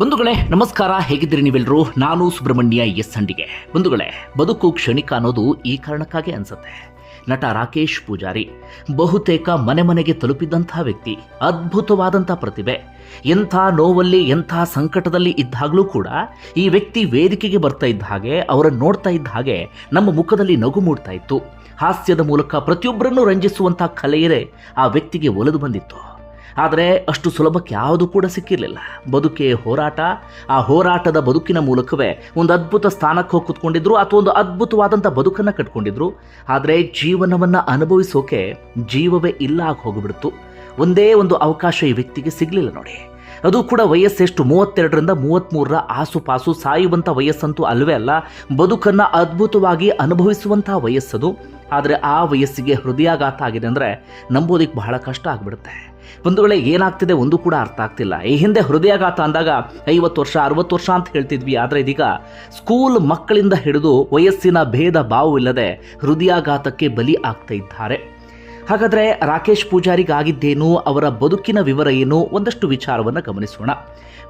ಬಂಧುಗಳೇ, ನಮಸ್ಕಾರ. ಹೇಗಿದ್ದೀರಿ ನೀವೆಲ್ಲರೂ ನಾನು ಸುಬ್ರಹ್ಮಣ್ಯ ಎಸ್ ಸಂಡಿಗೆ ಬಂಧುಗಳೇ, ಬದುಕು ಕ್ಷಣಿಕ ಅನ್ನೋದು ಈ ಕಾರಣಕ್ಕಾಗಿ ಅನ್ಸುತ್ತೆ. ನಟ ರಾಕೇಶ್ ಪೂಜಾರಿ, ಬಹುತೇಕ ಮನೆ ಮನೆಗೆ ತಲುಪಿದ್ದಂಥ ವ್ಯಕ್ತಿ, ಅದ್ಭುತವಾದಂಥ ಪ್ರತಿಭೆ. ಎಂಥ ನೋವಲ್ಲಿ, ಎಂಥ ಸಂಕಟದಲ್ಲಿ ಇದ್ದಾಗಲೂ ಕೂಡ ಈ ವ್ಯಕ್ತಿ ವೇದಿಕೆಗೆ ಬರ್ತಾ ಇದ್ದ ಹಾಗೆ, ಅವರನ್ನು ನೋಡ್ತಾ ಇದ್ದ ಹಾಗೆ ನಮ್ಮ ಮುಖದಲ್ಲಿ ನಗು ಮೂಡ್ತಾ ಇತ್ತು. ಹಾಸ್ಯದ ಮೂಲಕ ಪ್ರತಿಯೊಬ್ಬರನ್ನು ರಂಜಿಸುವಂಥ ಕಲೆಯರೇ ಆ ವ್ಯಕ್ತಿಗೆ ಒಲಿದು ಬಂದಿತ್ತು. ಆದರೆ ಅಷ್ಟು ಸುಲಭಕ್ಕೆ ಯಾವುದು ಕೂಡ ಸಿಕ್ಕಿರಲಿಲ್ಲ. ಬದುಕೆ ಹೋರಾಟ, ಆ ಹೋರಾಟದ ಬದುಕಿನ ಮೂಲಕವೇ ಒಂದು ಅದ್ಭುತ ಸ್ಥಾನಕ್ಕೆ ಹೋಗಿ ಕುತ್ಕೊಂಡಿದ್ರು ಅಥವಾ ಒಂದು ಅದ್ಭುತವಾದಂಥ ಬದುಕನ್ನು ಕಟ್ಕೊಂಡಿದ್ರು. ಆದರೆ ಜೀವನವನ್ನು ಅನುಭವಿಸೋಕೆ ಜೀವವೇ ಇಲ್ಲ ಆಗಿ ಹೋಗಿಬಿಡ್ತು. ಒಂದೇ ಒಂದು ಅವಕಾಶ ಈ ವ್ಯಕ್ತಿಗೆ ಸಿಗಲಿಲ್ಲ ನೋಡಿ. ಅದು ಕೂಡ ವಯಸ್ಸೆಷ್ಟು? ಮೂವತ್ತೆರಡರಿಂದ ಮೂವತ್ತ್ಮೂರರ ಆಸುಪಾಸು ಸಾಯುವಂಥ ವಯಸ್ಸಂತೂ ಅಲ್ವೇ ಅಲ್ಲ, ಬದುಕನ್ನು ಅದ್ಭುತವಾಗಿ ಅನುಭವಿಸುವಂಥ ವಯಸ್ಸದು. ಆದರೆ ಆ ವಯಸ್ಸಿಗೆ ಹೃದಯಾಘಾತ ಆಗಿದೆ ಅಂದರೆ ನಂಬೋದಕ್ಕೆ ಬಹಳ ಕಷ್ಟ ಆಗಿಬಿಡುತ್ತೆ. ಬಂಧುಗಳೇ ಏನಾಗ್ತಿದೆ ಒಂದು ಕೂಡ ಅರ್ಥ ಆಗ್ತಿಲ್ಲ. ಈ ಹಿಂದೆ ಹೃದಯಾಘಾತ ಅಂದಾಗ ಐವತ್ತು ವರ್ಷ, ಅರವತ್ತು ವರ್ಷ ಅಂತ ಹೇಳ್ತಿದ್ವಿ. ಆದರೆ ಇದೀಗ ಸ್ಕೂಲ್ ಮಕ್ಕಳಿಂದ ಹಿಡಿದು ವಯಸ್ಸಿನ ಭೇದ ಭಾವವಿಲ್ಲದೆ ಹೃದಯಾಘಾತಕ್ಕೆ ಬಲಿ ಆಗ್ತಾ ಇದ್ದಾರೆ. ಹಾಗಾದರೆ ರಾಕೇಶ್ ಪೂಜಾರಿಗಾಗಿದ್ದೇನು? ಅವರ ಬದುಕಿನ ವಿವರ ಏನು? ಒಂದಷ್ಟು ವಿಚಾರವನ್ನು ಗಮನಿಸೋಣ.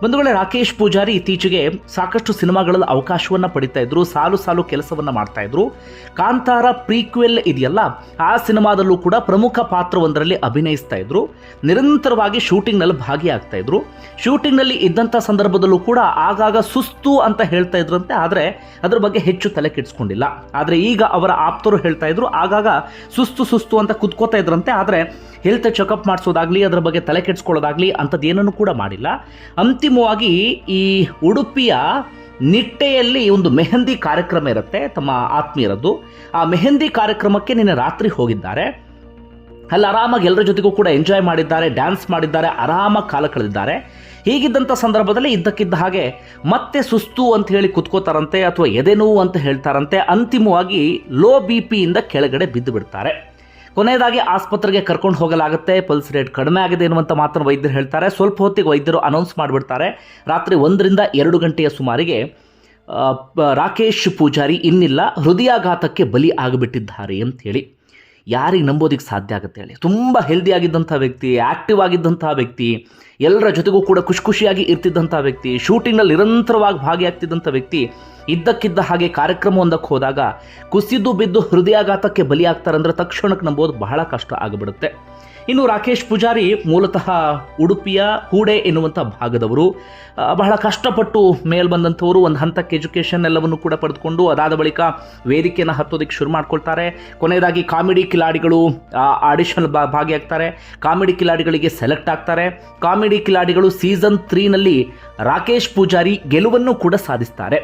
ಬಂಧುಗಳೇ ರಾಕೇಶ್ ಪೂಜಾರಿ ಇತ್ತೀಚೆಗೆ ಸಾಕಷ್ಟು ಸಿನಿಮಾಗಳಲ್ಲಿ ಅವಕಾಶವನ್ನು ಪಡಿತಾ ಇದ್ರು, ಸಾಲು ಸಾಲು ಕೆಲಸವನ್ನು ಮಾಡ್ತಾ ಇದ್ರು. ಕಾಂತಾರ ಪ್ರೀಕ್ವೆಲ್ ಇದೆಯಲ್ಲ, ಆ ಸಿನಿಮಾದಲ್ಲೂ ಕೂಡ ಪ್ರಮುಖ ಪಾತ್ರವೊಂದರಲ್ಲಿ ಅಭಿನಯಿಸ್ತಾ ಇದ್ರು. ನಿರಂತರವಾಗಿ ಶೂಟಿಂಗ್ನಲ್ಲಿ ಭಾಗಿಯಾಗ್ತಾ ಇದ್ರು. ಶೂಟಿಂಗ್ನಲ್ಲಿ ಇದ್ದಂಥ ಸಂದರ್ಭದಲ್ಲೂ ಕೂಡ ಆಗಾಗ ಸುಸ್ತು ಅಂತ ಹೇಳ್ತಾ ಇದ್ರಂತೆ, ಆದರೆ ಅದ್ರ ಬಗ್ಗೆ ಹೆಚ್ಚು ತಲೆ ಕೆಡಿಸ್ಕೊಂಡಿಲ್ಲ. ಆದರೆ ಈಗ ಅವರ ಆಪ್ತರು ಹೇಳ್ತಾ ಇದ್ರು, ಆಗಾಗ ಸುಸ್ತು ಸುಸ್ತು ಅಂತ ಕುತ್ಕೋತಾ ಇದ್ರಂತೆ, ಆದರೆ ಹೆಲ್ತ್ ಚೆಕಪ್ ಮಾಡಿಸೋದಾಗ್ಲಿ, ಅದರ ಬಗ್ಗೆ ತಲೆ ಕೆಡಿಸ್ಕೊಳ್ಳೋದಾಗ್ಲಿ ಅಂಥದ್ದೇನೂ ಕೂಡ ಮಾಡಿಲ್ಲ. ಅಂತಿಮವಾಗಿ ಈ ಉಡುಪಿಯ ನಿಟ್ಟೆಯಲ್ಲಿ ಒಂದು ಮೆಹಂದಿ ಕಾರ್ಯಕ್ರಮ ಇರುತ್ತೆ, ತಮ್ಮ ಆತ್ಮೀಯರದ್ದು. ಆ ಮೆಹಂದಿ ಕಾರ್ಯಕ್ರಮಕ್ಕೆ ನಿನ್ನೆ ರಾತ್ರಿ ಹೋಗಿದ್ದಾರೆ. ಅಲ್ಲಿ ಆರಾಮಾಗಿ ಎಲ್ಲರ ಜೊತೆಗೂ ಕೂಡ ಎಂಜಾಯ್ ಮಾಡಿದ್ದಾರೆ ಡ್ಯಾನ್ಸ್ ಮಾಡಿದ್ದಾರೆ, ಆರಾಮಾಗಿ ಕಾಲ ಕಳೆದಿದ್ದಾರೆ. ಹೀಗಿದ್ದಂಥ ಸಂದರ್ಭದಲ್ಲಿ ಇದ್ದಕ್ಕಿದ್ದ ಹಾಗೆ ಮತ್ತೆ ಸುಸ್ತು ಅಂತ ಹೇಳಿ ಕುತ್ಕೋತಾರಂತೆ ಅಥವಾ ಎದೆನೋವು ಅಂತ ಹೇಳ್ತಾರಂತೆ, ಅಂತಿಮವಾಗಿ ಲೋ ಬಿ ಪಿಯಿಂದ ಕೆಳಗಡೆ ಬಿದ್ದು ಬಿಡ್ತಾರೆ ಕೊನೆಯದಾಗಿ ಆಸ್ಪತ್ರೆಗೆ ಕರ್ಕೊಂಡು ಹೋಗಲಾಗುತ್ತೆ. ಪಲ್ಸ್ ರೇಟ್ ಕಡಿಮೆ ಆಗಿದೆ ಎನ್ನುವಂಥ ಮಾತನ್ನು ವೈದ್ಯರು ಹೇಳ್ತಾರೆ. ಸ್ವಲ್ಪ ಹೊತ್ತಿಗೆ ವೈದ್ಯರು ಅನೌನ್ಸ್ ಮಾಡಿಬಿಡ್ತಾರೆ. ರಾತ್ರಿ ಒಂದರಿಂದ ಎರಡು ಗಂಟೆಯ ಸುಮಾರಿಗೆ ರಾಕೇಶ್ ಪೂಜಾರಿ ಇನ್ನಿಲ್ಲ. ಹೃದಯಾಘಾತಕ್ಕೆ ಬಲಿ ಆಗಿಬಿಟ್ಟಿದ್ದಾರೆ ಅಂತೇಳಿ. ಯಾರಿಗೆ ನಂಬೋದಕ್ಕೆ ಸಾಧ್ಯ ಆಗುತ್ತೆ ಹೇಳಿ. ತುಂಬ ಹೆಲ್ದಿ ಆಗಿದ್ದಂಥ ವ್ಯಕ್ತಿ ಆ್ಯಕ್ಟಿವ್ ಆಗಿದ್ದಂಥ ವ್ಯಕ್ತಿ, ಎಲ್ಲರ ಜೊತೆಗೂ ಕೂಡ ಖುಷಿ ಖುಷಿಯಾಗಿ ಇರ್ತಿದ್ದಂಥ ವ್ಯಕ್ತಿ ಶೂಟಿಂಗ್ನಲ್ಲಿ ನಿರಂತರವಾಗಿ ಭಾಗಿಯಾಗ್ತಿದ್ದಂಥ ವ್ಯಕ್ತಿ, ಇದ್ದಕ್ಕಿದ್ದ ಹಾಗೆ ಕಾರ್ಯಕ್ರಮವೊಂದಕ್ಕೆ ಹೋದಾಗ ಕುಸಿದು ಬಿದ್ದು ಹೃದಯಾಘಾತಕ್ಕೆ ಬಲಿಯಾಗ್ತಾರಂದ್ರೆ ತಕ್ಷಣಕ್ಕೆ ನಂಬೋದು ಬಹಳ ಕಷ್ಟ ಆಗಿಬಿಡುತ್ತೆ. ಇನ್ನು ರಾಕೇಶ್ ಪೂಜಾರಿ ಮೂಲತಃ ಉಡುಪಿಯ ಹೂಡೆ ಎನ್ನುವಂಥ ಭಾಗದವರು. ಬಹಳ ಕಷ್ಟಪಟ್ಟು ಮೇಲ್ ಬಂದಂಥವರು, ಒಂದು ಹಂತಕ್ಕೆ ಎಜುಕೇಷನ್ ಎಲ್ಲವನ್ನು ಕೂಡ ಪಡೆದುಕೊಂಡು ಅದಾದ ಬಳಿಕ ವೇದಿಕೆಯನ್ನು ಹತ್ತೋದಕ್ಕೆ ಶುರು ಮಾಡ್ಕೊಳ್ತಾರೆ. ಕೊನೆಯದಾಗಿ ಕಾಮಿಡಿ ಕಿಲಾಡಿಗಳು ಆಡಿಷನ್ ಭಾಗಿಯಾಗ್ತಾರೆ. ಕಾಮಿಡಿ ಕಿಲಾಡಿಗಳಿಗೆ ಸೆಲೆಕ್ಟ್ ಆಗ್ತಾರೆ. ಕಾಮಿಡಿ ಕಿಲಾಡಿಗಳು ಸೀಸನ್ ತ್ರೀನಲ್ಲಿ ರಾಕೇಶ್ ಪೂಜಾರಿ ಗೆಲುವನ್ನು ಕೂಡ ಸಾಧಿಸ್ತಾರೆ.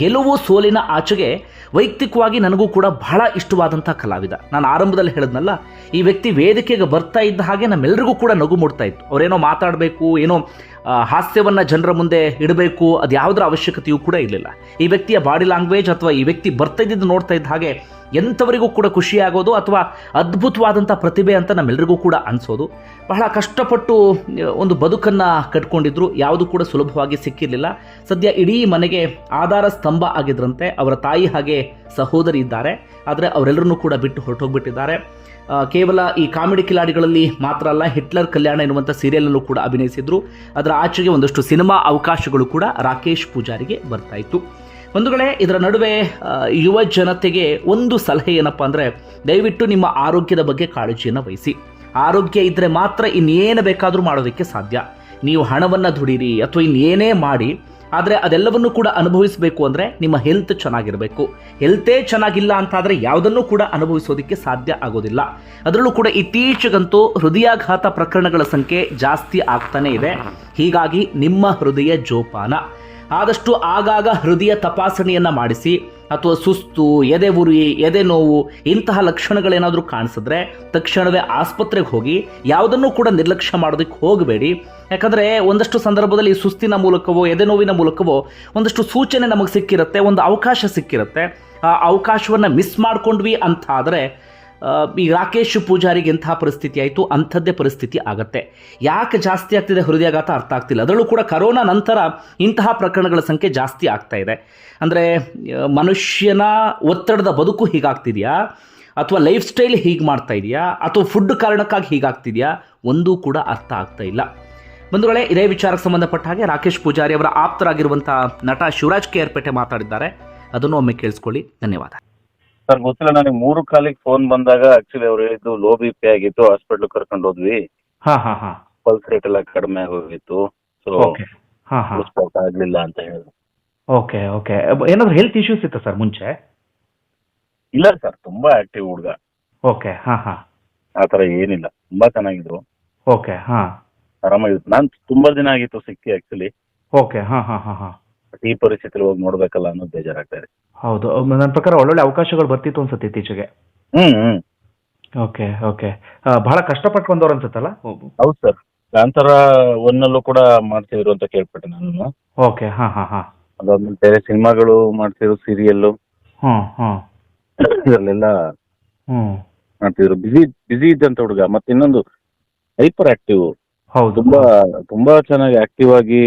ಗೆಲುವು ಸೋಲಿನ ಆಚೆಗೆ ವೈಯಕ್ತಿಕವಾಗಿ ನನಗೂ ಕೂಡ ಬಹಳ ಇಷ್ಟವಾದಂಥ ಕಲಾವಿದ. ನಾನು ಆರಂಭದಲ್ಲಿ ಹೇಳಿದ್ನಲ್ಲ, ಈ ವ್ಯಕ್ತಿ ವೇದಿಕೆಗೆ ಬರ್ತಾ ಇದ್ದ ಹಾಗೆ ನಮ್ಮೆಲ್ಲರಿಗೂ ಕೂಡ ನಗು ಮೂಡ್ತಾ ಇತ್ತು. ಅವರೇನೋ ಮಾತಾಡಬೇಕು, ಏನೋ ಹಾಸ್ಯವನ್ನು ಜನರ ಮುಂದೆ ಇಡಬೇಕು. ಅದು ಯಾವುದರ ಅವಶ್ಯಕತೆಯೂ ಕೂಡ ಇರಲಿಲ್ಲ. ಈ ವ್ಯಕ್ತಿಯ ಬಾಡಿ ಲ್ಯಾಂಗ್ವೇಜ್ ಅಥವಾ ಈ ವ್ಯಕ್ತಿ ಬರ್ತಾ ಇದ್ದಿದ್ದು ನೋಡ್ತಾ ಇದ್ದ ಹಾಗೆ ಎಂಥವರಿಗೂ ಕೂಡ ಖುಷಿಯಾಗೋದು ಅಥವಾ ಅದ್ಭುತವಾದಂಥ ಪ್ರತಿಭೆ ಅಂತ ನಮ್ಮೆಲ್ಲರಿಗೂ ಕೂಡ ಅನಿಸೋದು. ಬಹಳ ಕಷ್ಟಪಟ್ಟು ಒಂದು ಬದುಕನ್ನು ಕಟ್ಕೊಂಡಿದ್ರು. ಯಾವುದು ಕೂಡ ಸುಲಭವಾಗಿ ಸಿಕ್ಕಿರಲಿಲ್ಲ. ಸದ್ಯ ಇಡೀ ಮನೆಗೆ ಆಧಾರ ಸ್ತಂಭ ಆಗಿದ್ರಂತೆ. ಅವರ ತಾಯಿ ಹಾಗೆ ಸಹೋದರಿ ಇದ್ದಾರೆ. ಆದರೆ ಅವರೆಲ್ಲರನ್ನೂ ಕೂಡ ಬಿಟ್ಟು ಹೊರಟೋಗ್ಬಿಟ್ಟಿದ್ದಾರೆ. ಕೇವಲ ಈ ಕಾಮಿಡಿ ಕಿಲಾಡಿಗಳಲ್ಲಿ ಮಾತ್ರ ಅಲ್ಲ, ಹಿಟ್ಲರ್ ಕಲ್ಯಾಣ ಎನ್ನುವಂಥ ಸೀರಿಯಲಲ್ಲೂ ಕೂಡ ಅಭಿನಯಿಸಿದ್ರು. ಅದರ ಆಚೆಗೆ ಒಂದಷ್ಟು ಸಿನಿಮಾ ಅವಕಾಶಗಳು ಕೂಡ ರಾಕೇಶ್ ಪೂಜಾರಿಗೆ ಬರ್ತಾ ಇತ್ತು ಬಂಧುಗಳೇ, ಇದರ ನಡುವೆ ಯುವ ಜನತೆಗೆ ಒಂದು ಸಲಹೆ ಏನಪ್ಪ ಅಂದರೆ, ದಯವಿಟ್ಟು ನಿಮ್ಮ ಆರೋಗ್ಯದ ಬಗ್ಗೆ ಕಾಳಜಿಯನ್ನು ವಹಿಸಿ. ಆರೋಗ್ಯ ಇದ್ದರೆ ಮಾತ್ರ ಇನ್ನೇನು ಬೇಕಾದರೂ ಮಾಡೋದಕ್ಕೆ ಸಾಧ್ಯ. ನೀವು ಹಣವನ್ನು ದುಡೀರಿ ಅಥವಾ ಇನ್ನೇನೇ ಮಾಡಿ ಆದರೆ ಅದೆಲ್ಲವನ್ನು ಕೂಡ ಅನುಭವಿಸಬೇಕು ಅಂದರೆ ನಿಮ್ಮ ಹೆಲ್ತ್ ಚೆನ್ನಾಗಿರಬೇಕು. ಹೆಲ್ತೇ ಚೆನ್ನಾಗಿಲ್ಲ ಅಂತಾದರೆ ಯಾವುದನ್ನು ಕೂಡ ಅನುಭವಿಸೋದಕ್ಕೆ ಸಾಧ್ಯ ಆಗೋದಿಲ್ಲ. ಅದರಲ್ಲೂ ಕೂಡ ಇತ್ತೀಚೆಗಂತೂ ಹೃದಯಾಘಾತ ಪ್ರಕರಣಗಳ ಸಂಖ್ಯೆ ಜಾಸ್ತಿ ಆಗ್ತಾನೇ ಇದೆ. ಹೀಗಾಗಿ ನಿಮ್ಮ ಹೃದಯ ಜೋಪಾನ. ಆದಷ್ಟು ಆಗಾಗ ಹೃದಯ ತಪಾಸಣೆಯನ್ನು ಮಾಡಿಸಿ ಅಥವಾ ಸುಸ್ತು, ಎದೆ ಉರಿ, ಎದೆ ನೋವು, ಇಂತಹ ಲಕ್ಷಣಗಳೇನಾದರೂ ಕಾಣಿಸಿದ್ರೆ ತಕ್ಷಣವೇ ಆಸ್ಪತ್ರೆಗೆ ಹೋಗಿ ಯಾವುದನ್ನು ಕೂಡ ನಿರ್ಲಕ್ಷ್ಯ ಮಾಡೋದಕ್ಕೆ ಹೋಗಬೇಡಿ. ಯಾಕಂದರೆ ಒಂದಷ್ಟು ಸಂದರ್ಭದಲ್ಲಿ ಸುಸ್ತಿನ ಮೂಲಕವೋ, ಎದೆ ನೋವಿನ ಮೂಲಕವೋ ಒಂದಷ್ಟು ಸೂಚನೆ ನಮಗೆ ಸಿಕ್ಕಿರುತ್ತೆ, ಒಂದು ಅವಕಾಶ ಸಿಕ್ಕಿರುತ್ತೆ. ಆ ಅವಕಾಶವನ್ನು ಮಿಸ್ ಮಾಡ್ಕೊಂಡ್ವಿ ಅಂತ ಆದರೆ ಈ ರಾಕೇಶ್ ಪೂಜಾರಿಗೆ ಎಂಥ ಪರಿಸ್ಥಿತಿ ಆಯಿತು, ಅಂಥದ್ದೇ ಪರಿಸ್ಥಿತಿ ಆಗತ್ತೆ. ಯಾಕೆ ಜಾಸ್ತಿ ಆಗ್ತಿದೆ ಹೃದಯಾಘಾತ ಅರ್ಥ ಆಗ್ತಿಲ್ಲ. ಅದರಲ್ಲೂ ಕೂಡ ಕರೋನಾ ನಂತರ ಇಂತಹ ಪ್ರಕರಣಗಳ ಸಂಖ್ಯೆ ಜಾಸ್ತಿ ಆಗ್ತಾ ಇದೆ. ಅಂದರೆ ಮನುಷ್ಯನ ಒತ್ತಡದ ಬದುಕು ಹೀಗಾಗ್ತಿದೆಯಾ? ಅಥವಾ ಲೈಫ್ ಸ್ಟೈಲ್ ಹೀಗೆ ಮಾಡ್ತಾ ಇದೆಯಾ? ಅಥವಾ ಫುಡ್ ಕಾರಣಕ್ಕಾಗಿ ಹೀಗಾಗ್ತಿದೆಯಾ ಒಂದೂ ಕೂಡ ಅರ್ಥ ಆಗ್ತಾ ಇಲ್ಲ. ಬಂಧುಗಳೇ, ಇದೇ ವಿಚಾರಕ್ಕೆ ಸಂಬಂಧಪಟ್ಟ ಹಾಗೆ ರಾಕೇಶ್ ಪೂಜಾರಿ ಅವರ ಆಪ್ತರಾಗಿರುವಂಥ ನಟ ಶಿವರಾಜ್ ಕೇರ್ಪೇಟೆ ಮಾತಾಡಿದ್ದಾರೆ. ಅದನ್ನು ಒಮ್ಮೆ ಕೇಳಿಸ್ಕೊಳ್ಳಿ. ಧನ್ಯವಾದ. ಸರ್ ಗೊತ್ತಿಲ್ಲ ನನಗೆ ಮೂರು ಕಾಲಿಗೆ ಫೋನ್ ಬಂದಾಗ ಆಕ್ಚುಲಿ ಅವ್ರು ಹೇಳಿದ್ದು ಲೋ ಬಿ ಪಿ ಆಗಿತ್ತು ಹಾಸ್ಪಿಟಲ್ ಕರ್ಕೊಂಡು ಹೋದ್ವಿ. ಹಾ ಹಾ ಹಾ. ಪಲ್ಸ್ ರೇಟ್ ಎಲ್ಲ ಕಡಿಮೆ ಆಗೋಗಿತ್ತು. ಸೊ ಓಕೆ ಹಾ ಹಾ. ಸ್ಪಾಟ್ ಆಗ್ಲಿಲ್ಲ ಅಂತ ಹೇಳಿದ್ರು. ಓಕೆ ಓಕೆ ಏನಾದ್ರು ಹೆಲ್ತ್ ಇಶ್ಯೂಸ್ ಇತ್ತು ಸರ್ ಮುಂಚೆ? ಇಲ್ಲ ಸರ್ ತುಂಬಾ ಆಕ್ಟಿವ್ ಹುಡುಗ. ಓಕೆ ಹಾ ಹಾ. ಆ ತರ ಏನಿಲ್ಲ ತುಂಬಾ ಚೆನ್ನಾಗಿದ್ರು. ಓಕೆ ಹಾ. ಆರಾಮಾಗಿತ್ತು ನಾನ್ ತುಂಬಾ ದಿನ ಆಗಿತ್ತು ಸಿಕ್ಕಿ ಆಕ್ಚುಲಿ ಓಕೆ ಹಾ ಹಾ ಹಾ ಹಾ. ಈ ಪರಿಸ್ಥಿತಿಲಿ ಹೋಗಿ ನೋಡ್ಬೇಕಲ್ಲ ಅನ್ನೋದು ಬೇಜಾರಾಗ್ತಾ ಇದೆ. ಹೌದು. ನನ್ನ ಪ್ರಕಾರ ಒಳ್ಳೊಳ್ಳೆ ಅವಕಾಶಗಳು ಬರ್ತಿತ್ತು ಅನ್ಸುತ್ತೆ ಇತ್ತೀಚೆಗೆ. ಹ್ಮ್ ಹ್ಮ್. Okay okay. ಬಹಳ ಕಷ್ಟಪಟ್ಟು ಬಂದವ್ರು ಅನ್ಸುತ್ತಲ್ಲ? ಹೌದು ಸರ್. ಕಾಂತಾರ ಒನ್ನಲ್ಲೂ ಕೂಡ ಮಾಡ್ತಿದ್ರು ಅಂತ ಕೇಳ್ಪಟ್ಟೆ ನಾನು ಓಕೆ ಹಾ ಹಾ ಹಾ. ಅದಾದ್ಮೇಲೆ ಬೇರೆ ಸಿನಿಮಾಗಳು ಮಾಡ್ತಿದ್ರು ಸೀರಿಯಲ್ಲು ಹ್ಮ್ ಹ್ಮ್. ಇದರಲ್ಲೆಲ್ಲ ಹ್ಮ್. ಮಾಡ್ತಿದ್ರು. ಬಿಸಿ ಬಿಸಿ ಇದ್ದಂತ ಹುಡುಗ. ಮತ್ತೆ ಇನ್ನೊಂದು ಹೈಪರ್ ಆಕ್ಟಿವ್ ಹೌದು. ತುಂಬಾ ತುಂಬಾ ಚೆನ್ನಾಗಿ ಆಕ್ಟಿವ್ ಆಗಿ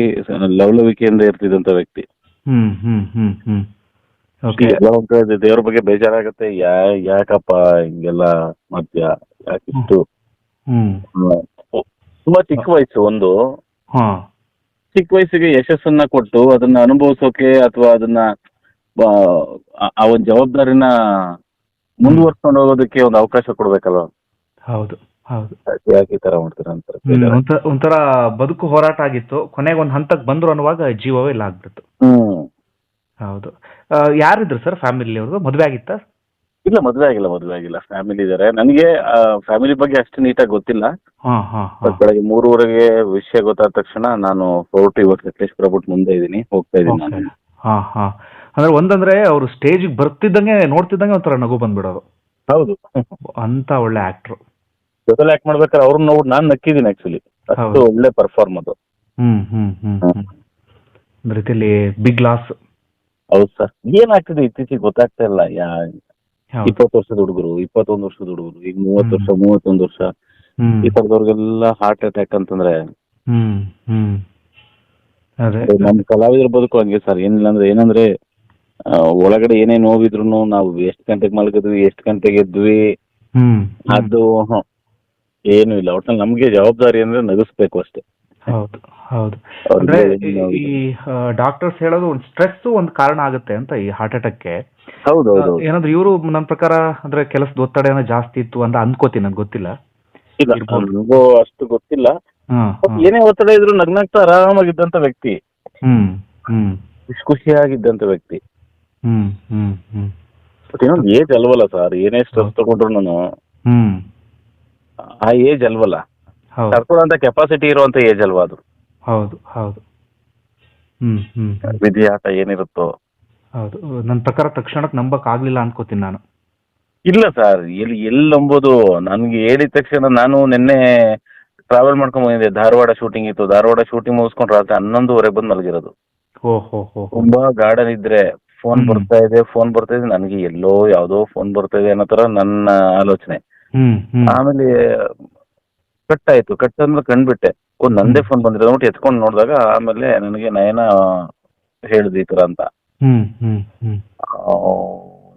ಲವಲವಿಕೆಯಿಂದ ಇರ್ತಿದ್ದಂತ ವ್ಯಕ್ತಿ. ಹ್ಮ್ ಹ್ಮ್ ಹ್ಮ್ ಹ್ಮ್. ಓಕೆ ಕಡೆ ದೇವ್ರ ಬಗ್ಗೆ ಬೇಜಾರಾಗತ್ತೆ. ಯಾ ಯಾಕಪ್ಪ ಹಿಂಗೆಲ್ಲ ಮಧ್ಯ ಯಾಕಿಷ್ಟು? ಹ್ಮ್ ತುಂಬಾ ಚಿಕ್ಕ ವಯಸ್ಸು ಒಂದು. ಹಾ. ಚಿಕ್ಕ ವಯಸ್ಸಿಗೆ ಯಶಸ್ಸನ್ನ ಕೊಟ್ಟು ಅದನ್ನ ಅನುಭವಿಸೋಕೆ ಅಥವಾ ಅದನ್ನ ಆ ಒಂದು ಜವಾಬ್ದಾರಿನ ಮುಂದುವರ್ಸ್ಕೊಂಡು ಹೋಗೋದಕ್ಕೆ ಒಂದು ಅವಕಾಶ ಕೊಡ್ಬೇಕಲ್ವಾ? ಹೌದು. ಹೌದು. ಯಾಕೆ ಈ ತರ ಮಾಡ್ತಾರೆ ಹ್ಮ್, ಒಂಥರ ಒಂಥರ ಬದುಕು ಹೋರಾಟ ಆಗಿತ್ತು. ಕೊನೆಗೆ ಒಂದ್ ಹಂತಕ್ಕೆ ಬಂದ್ರು ಅನ್ನುವಾಗ ಜೀವವೇ ಇಲ್ಲ ಆಗ್ಬಿಡ್ತು. ಹ್ಮ್. ಹೌದು. ಆ, ಯಾರಿದ್ರು ಸರ್ ಫ್ಯಾಮಿಲಿ ಅವ್ರದ್ದು ಮದ್ವೆ ಆಗಿತ್ತಾ? ಇಲ್ಲ ಮದ್ವೆ ಆಗಿಲ್ಲ ಮದ್ವೆ ಆಗಿಲ್ಲ. ಫ್ಯಾಮಿಲಿ ಇದಾರೆ. ನನಗೆ ಫ್ಯಾಮಿಲಿ ಬಗ್ಗೆ ಅಷ್ಟು ನೀಟಾಗಿ ಗೊತ್ತಿಲ್ಲ. ಹಾ ಹಾ ಬಟ್ ಬೆಳಗ್ಗೆ ಮೂರುವರೆಗೆ ವಿಷಯ ಗೊತ್ತಾದ ತಕ್ಷಣ ನಾನು ಹೊರಟು ಇವತ್ತು ಸಕಲೇಶ್ಪುರ ಬಿಟ್ಟು ಮುಂದೆ ಇದ್ದೀನಿ. ಹೋಗ್ತಾ ಇದ್ದೀನಿ ನಾನು. ಹಾ ಹಾ. ಅಂದ್ರೆ ಒಂದಂದ್ರೆ ಅವರು ಸ್ಟೇಜ್ ಬರ್ತಿದ್ದಂಗೆ ನೋಡ್ತಿದ್ದಂಗೆ ಒಂಥರ ನಗು ಬಂದ್ಬಿಡೋದು. ಹೌದು. ಅಂತ ಒಳ್ಳೆ ಆಕ್ಟ್ರು ಜೊತೆಲಿ ಆಕ್ಟ್ ಮಾಡ್ಬೇಕಾದ್ರೆ ಅವ್ರನ್ನ ನೋಡಿ ನಾನು ನಕ್ಕಿದ್ದೀನಿ ಆಕ್ಚುಲಿ ಅಷ್ಟು ಒಳ್ಳೆ ಪರ್ಫಾರ್ಮ್ ಅದು. ಹ್ಮ್ ಹ್ಮ್ ಹ್ಮ್ ಹ್ಮ್. ಒಂದ್ ರೀತಿಯಲ್ಲಿ ಬಿಗ್ ಲಾಸ್ ಹೌದು ಸರ್ ಏನಾಗ್ತಿದೆ ಇತ್ತೀಚೆಗೆ ಗೊತ್ತಾಗ್ತಾ ಇಲ್ಲ. ಯಾ ಇಪ್ಪತ್ತು ವರ್ಷದ ಹುಡುಗರು ಇಪ್ಪತ್ತೊಂದು ವರ್ಷದ ಹುಡುಗರು ಈಗ ಮೂವತ್ತು ವರ್ಷ ಮೂವತ್ತೊಂದು ವರ್ಷ. ಈ ತರದವ್ರಿಗೆಲ್ಲ ಹಾರ್ಟ್ ಅಟ್ಯಾಕ್ ಅಂತಂದ್ರೆ ಹ್ಮ್ ಹ್ಮ್. ಅದೇ. ನಮ್ ಕಲಾವಿದ್ರ ಬದುಕು ಹಂಗೆ ಸರ್ ಏನಿಲ್ಲ ಅಂದ್ರೆ ಏನಂದ್ರೆ ಆ, ಒಳಗಡೆ ಏನೇ ನೋವಿದ್ರು ನಾವು ಎಷ್ಟು ಗಂಟೆಗೆ ಮಲಗಿದ್ವಿ ಎಷ್ಟು ಗಂಟೆಗೆ ಎದ್ವಿ. ಹ್ಮ್ ಅದು ಏನು ಇಲ್ಲ. ಒಟ್ನಲ್ಲಿ ನಮಗೆ ಜವಾಬ್ದಾರಿ ಅಂದ್ರೆ ನಗಿಸ್ಬೇಕು ಅಷ್ಟೇ. ಹೌದು ಹೌದು. ಅಂದ್ರೆ ಈ- ಈ ಡಾಕ್ಟರ್ಸ್ ಹೇಳೋದು ಒಂದು ಸ್ಟ್ರೆಸ್ ಒಂದು ಕಾರಣ ಆಗುತ್ತೆ ಅಂತ ಈ ಹಾರ್ಟ್ ಅಟ್ಯಾಕ್ಗೆ ಹೌದು ಹೌದು ಹೌದು. ಏನಾದ್ರು ಇವರು ನನ್ನ ಪ್ರಕಾರ ಅಂದ್ರೆ ಕೆಲಸದ ಒತ್ತಡ ಏನೋ ಜಾಸ್ತಿ ಇತ್ತು ಅಂತ ಅನ್ಕೋತೀನಿ ನನ್ಗೆ ಗೊತ್ತಿಲ್ಲ. ಇಲ್ಲ ಇರ್ಬೋದು. ಅಷ್ಟು ಗೊತ್ತಿಲ್ಲ. ಹ್ಮ್ ಏನೇ ಒತ್ತಡ ಇದ್ರು ನಗ್ನಾಗ್ತಾ ಆರಾಮಾಗಿದ್ದಂತ ವ್ಯಕ್ತಿ. ಹ್ಮ್ ಹ್ಮ್. ಖುಷಿ ಖುಷಿಯಾಗಿದ್ದಂತ ವ್ಯಕ್ತಿ. ಹ್ಮ್ ಹ್ಮ್ ಹ್ಮ್. ಬಟ್ ಇನ್ನೊಂದು ಏಜ್ ಅಲ್ವಲ್ಲ ಸರ್ ಏನೇ ಸ್ಟ್ರೆಸ್ ತಗೊಂಡ್ರು ಹ್ಮ್. ಆ ಏಜ್ ಅಲ್ವಲ್ಲ? ಹೌದು. ತಡ್ಕೊಳ್ಳೋಂತ ಕೆಪಾಸಿಟಿ ಇರುವಂತ ಏಜ್ ಅಲ್ವಾ ಅದು? ಹೌದು ಹೌದು. ಹ್ಮ್ ಹ್ಮ್ ವಿಧಿ ಆಟ ಏನಿರುತ್ತೋ? ಹೌದು. ನನ್ನ ಪ್ರಕಾರ ತಕ್ಷಣಕ್ಕೆ ನಂಬಕ್ ಆಗ್ಲಿಲ್ಲ ಅನ್ಕೋತೀನಿ ನಾನು. ಇಲ್ಲ ಸರ್ ಎಲ್ಲಿ ಎಲ್ಲಿ ನಂಬೋದು? ನನ್ಗೆ ಹೇಳಿದ ತಕ್ಷಣ ನಾನು ನಿನ್ನೆ ಟ್ರಾವೆಲ್ ಮಾಡ್ಕೊಂಡ್ ಬಂದಿದ್ದೆ. ಧಾರವಾಡ ಶೂಟಿಂಗ್ ಇತ್ತು. ಧಾರವಾಡ ಶೂಟಿಂಗ್ ಮುಗಿಸ್ಕೊಂಡು ರಾತ್ರಿ ಹನ್ನೊಂದುವರೆಗೆ ಬಂದು ಮಲಗಿರೋದು. ಓ ಹೋ ಹೋ ಹೋ. ತುಂಬಾ ಗಾರ್ಡನ್ ಇದ್ರೆ ಫೋನ್ ಹ್ಮ್. ಬರ್ತಾ ಇದೆ ಫೋನ್ ಬರ್ತಾ ಇದೆ. ನನಗೆ ಎಲ್ಲೋ ಯಾವ್ದೋ ಫೋನ್ ಬರ್ತಾ ಇದೆ ಅನ್ನೋ ತರ ನನ್ನ ಆಲೋಚನೆ. ಹ್ಮ್ ಹ್ಮ್. ಆಮೇಲೆ ಕಟ್ ಆಯ್ತು ಕಟ್ ಅಂದ್ರೆ ಕಂಡ್ಬಿಟ್ಟೆ. ಓ ನಂದೇ ಫೋನ್ ಬಂದಿರೋದು. ಅಂದ್ಬಿಟ್ಟು ಎತ್ಕೊಂಡು ನೋಡಿದಾಗ ಆಮೇಲೆ ನನಗೆ ನಯನ ಹೇಳಿದ್ ಈ ತರ ಅಂತ. ಹ್ಮ್ ಹ್ಮ್ ಹ್ಮ್. ಆ,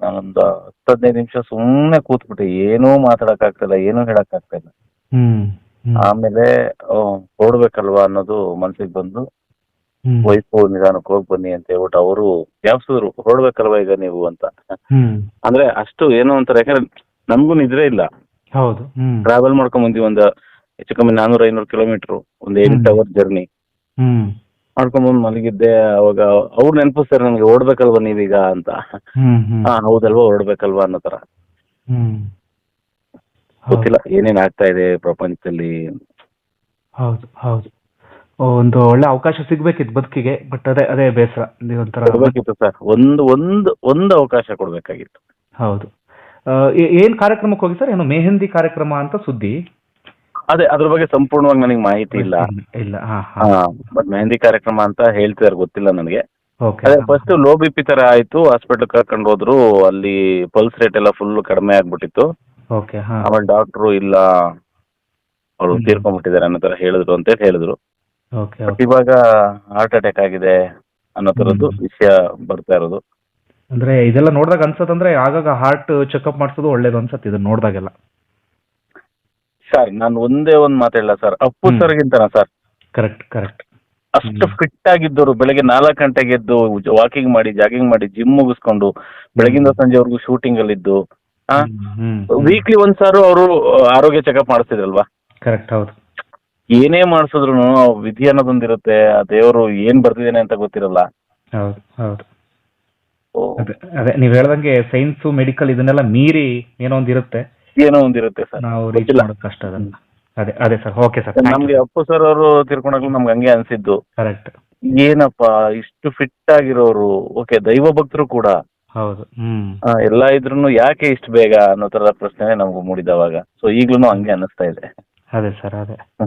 ನಾನೊಂದು ಹತ್ತು ಹದಿನೈದು ನಿಮಿಷ ಸುಮ್ಮನೆ ಕೂತ್ಬಿಟ್ಟೆ. ಏನೂ ಮಾತಾಡಕ್ ಆಗ್ತಿಲ್ಲ ಏನೂ ಹೇಳಕ್ ಆಗ್ತಾ ಹ್ಮ್ ಹ್ಮ್. ಆಮೇಲೆ ಓಡ್ಬೇಕಲ್ವಾ ಹೊರಡ್ಬೇಕಲ್ವಾ ಅನ್ನೋದು ಮನ್ಸಿಗೆ ಬಂದು ಹ್ಮ್. ವೈಫು ನಿಧಾನಕ್ಕೆ ಹೋಗಿ ಬನ್ನಿ ಅಂತ ಹೇಳ್ಬಿಟ್ಟು ಅವರು ಯಾವ್ಸಿದ್ರು ಹೊರಡ್ಬೇಕಲ್ವಾ ಈಗ ನೀವು? ಅಂತ. ಹ್ಮ್. ಅಂದ್ರೆ ಅಷ್ಟು ಏನೋ ಅಂತಾರೆ ಯಾಕಂದ್ರೆ ನಮಗೂ ನಿದ್ರೆ ಇಲ್ಲ. ಹೌದು. ಹ್ಮ್. ಟ್ರಾವೆಲ್ ಮಾಡ್ಕೊಂಡ್ ಬಂದ್ವಿ ಒಂದ್ ಹೆಚ್ಚು ಕಮ್ಮಿ ನಾನೂರ ಐನೂರು ಕಿಲೋಮೀಟರ್ ಒಂದು ಎಂಟು. ಅವರ್ ಜರ್ನಿ ಹ್ಮ್. ಮಾಡ್ಕೊಂಡ್ ಬಂದು ಮಲಗಿದ್ದೆ ಅವಾಗ ಅವ್ರ ನೆನಪು ಸರ್ ನನಗೆ ಓಡ್ಬೇಕಲ್ವಾ ನೀವೀಗ ಅಂತ. ಹ್ಮ್ ಹ್ಮ್. ಹಾ ಹೌದಲ್ವಾ ಓಡ್ಬೇಕಲ್ವಾ ಅನ್ನೋ ತರ. ಹ್ಮ್. ಹೌದು ಗೊತ್ತಿಲ್ಲ ಏನೇನ್ ಆಗ್ತಾ ಇದೆ ಪ್ರಪಂಚದಲ್ಲಿ. ಹೌದು ಹೌದು. ಒಂದು ಒಳ್ಳೆ ಅವಕಾಶ ಸಿಗ್ಬೇಕಿತ್ತು ಬದುಕಿಗೆ ಬಟ್ ಅದೇ ಅದೇ ಬೇಸರ. ಇದು ಒಂಥರ ಕೊಡ್ಬೇಕಿತ್ತು ಸರ್. ಒಂದು ಒಂದು ಒಂದು ಅವಕಾಶ ಕೊಡ್ಬೇಕಾಗಿತ್ತು. ಹೌದು. ಏನ್ ಕಾರ್ಯಕ್ರಮಕ್ಕೆ ಹೋಗಿ ಸರ್? ಏನು ಮೆಹಂದಿ ಕಾರ್ಯಕ್ರಮ ಅಂತ ಸುದ್ದಿ? ಅದೇ ಅದ್ರ ಬಗ್ಗೆ ಸಂಪೂರ್ಣವಾಗಿ ನನಗೆ ಮಾಹಿತಿ ಇಲ್ಲ. ಇಲ್ಲ ಬಟ್ ಮೆಹಂದಿ ಕಾರ್ಯಕ್ರಮ ಅಂತ ಹೇಳ್ತಿದಾರೆ ಗೊತ್ತಿಲ್ಲ ನನಗೆ. ಅದೇ ಫಸ್ಟ್ ಲೋ ಬಿ ಪಿ ತರ ಆಯ್ತು ಹಾಸ್ಪಿಟಲ್ ಕರ್ಕೊಂಡು ಹೋದ್ರು ಅಲ್ಲಿ ಪಲ್ಸ್ ರೇಟ್ ಎಲ್ಲ ಫುಲ್ ಕಡಿಮೆ ಆಗ್ಬಿಟ್ಟಿತ್ತು. ಆಮೇಲೆ ಡಾಕ್ಟ್ರು ಇಲ್ಲ ಅವರು. ತೀರ್ಕೊಂಡ್ಬಿಟ್ಟಿದ್ದಾರೆ ಅನ್ನೋ ತರ ಹೇಳಿದ್ರು ಅಂತ ಹೇಳಿದ್ರು. ಇವಾಗ ಹಾರ್ಟ್ ಅಟ್ಯಾಕ್ ಆಗಿದೆ ಅನ್ನೋ ತರದ್ದು ವಿಷಯ ಬರ್ತಾ ಇರೋದು. ಅಂದ್ರೆ ಇದೆಲ್ಲ ನೋಡಿದಾಗ ಅನ್ಸತ್ತಂದ್ರೆ ಆಗಾಗ ಹಾರ್ಟ್ ಚೆಕಪ್ ಮಾಡಿಸೋದು ಒಳ್ಳೇದು ಅನ್ಸತ್ತೆ ಇದನ್ನ ನೋಡಿದಾಗೆಲ್ಲ. ಸರ್ ನಾನು ಒಂದೇ ಒಂದ್ ಮಾತಾಡಲ್ಲ ಸರ್ ಅಪ್ಪು ಸರ್ ಸರ್ಗಿಂತನ ಸರ್ ಕರೆಕ್ಟ್ ಕರೆಕ್ಟ್ ಅಷ್ಟು ಫಿಟ್ ಆಗಿದ್ದವರು ಬೆಳಗ್ಗೆ ನಾಲ್ಕು ಗಂಟೆಗೆ ಎದ್ದು ವಾಕಿಂಗ್ ಮಾಡಿ ಜಾಗಿಂಗ್ ಮಾಡಿ ಜಿಮ್ ಮುಗಿಸ್ಕೊಂಡು ಬೆಳಗಿಂದ ಸಂಜೆವರೆಗೂ ಶೂಟಿಂಗ್ ಅಲ್ಲಿ ಇದ್ದು ವೀಕ್ಲಿ ಒಂದ್ಸಾರು ಅವರು ಆರೋಗ್ಯ ಚೆಕಪ್ ಮಾಡಿಸ್ತಿದ್ರಲ್ವಾ? ಕರೆಕ್ಟ್ ಹೌದು. ಏನೇ ಮಾಡಿಸಿದ್ರು ವಿಧಿ ಅನ್ನೋದೊಂದಿರುತ್ತೆ ಆ ದೇವರು ಏನ್ ಬರ್ತಿದ್ದೇನೆ ಅಂತ ಗೊತ್ತಿರಲ್ಲ. ಹೌದು ಹೌದು. ಅದೇ ಅದೇ ನೀವು ಹೇಳ್ದಂಗೆ ಸೈನ್ಸ್ ಮೆಡಿಕಲ್ ಇದನ್ನೆಲ್ಲ ಮೀರಿ ಏನೋ ಒಂದಿರುತ್ತೆ ಏನೋ ಒಂದಿರುತ್ತೆ ಸರ್. ನಾವು ರೀಚ್ ಗೊತ್ತಿಲ್ಲ. ಮಾಡೋದು ಕಷ್ಟ ಅದನ್ನ. ಅದೇ ಅದೇ ಸರ್. Okay sir. ನಮ್ಗೆ ಅಪ್ಪು ಸರ್ ಅವರು ತಿರ್ಕೊಂಡಾಗ್ಲೂ ನಮ್ಗೆ ಹಂಗೆ ಅನ್ಸಿದ್ದು. ಕರೆಕ್ಟ್ ಏನಪ್ಪ ಇಷ್ಟು ಫಿಟ್ ಆಗಿರೋರು ಓಕೆ ದೈವ ಭಕ್ತರು ಕೂಡ. ಹೌದು. ಹ್ಮ್. ಆ, ಎಲ್ಲ ಇದ್ರೂ ಯಾಕೆ ಇಷ್ಟು ಬೇಗ ಅನ್ನೋ ತರದ ಪ್ರಶ್ನೆ ನಮ್ಗೆ ಮೂಡಿದವಾಗ ಸೊ ಈಗ್ಲೂ ಹಂಗೆ ಅನ್ನಿಸ್ತಾ ಇದೆ. ಅದೇ ಸರ್ ಅದೇ.